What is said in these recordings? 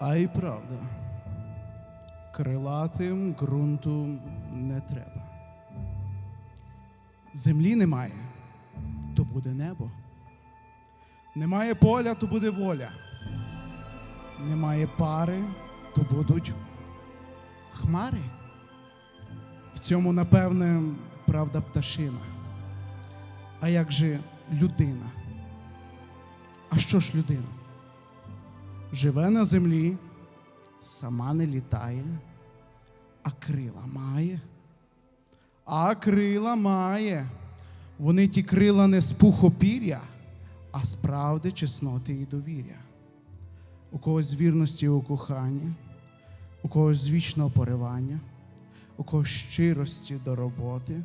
А й правда, крилатим ґрунту не треба. Землі немає, то буде небо. Немає поля, то буде воля. Немає пари, то будуть хмари. В цьому, напевне, правда пташина. А як же людина? А що ж людина? Живе на землі, сама не літає, а крила має. А крила має. Вони ті крила не з пухопір'я, а з правди, чесноти і довір'я. У когось з вірності у коханні, у когось з вічного поривання, у когось щирості до роботи,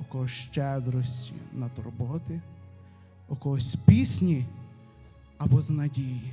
у когось щедрості на турботи, у когось пісні або з надії,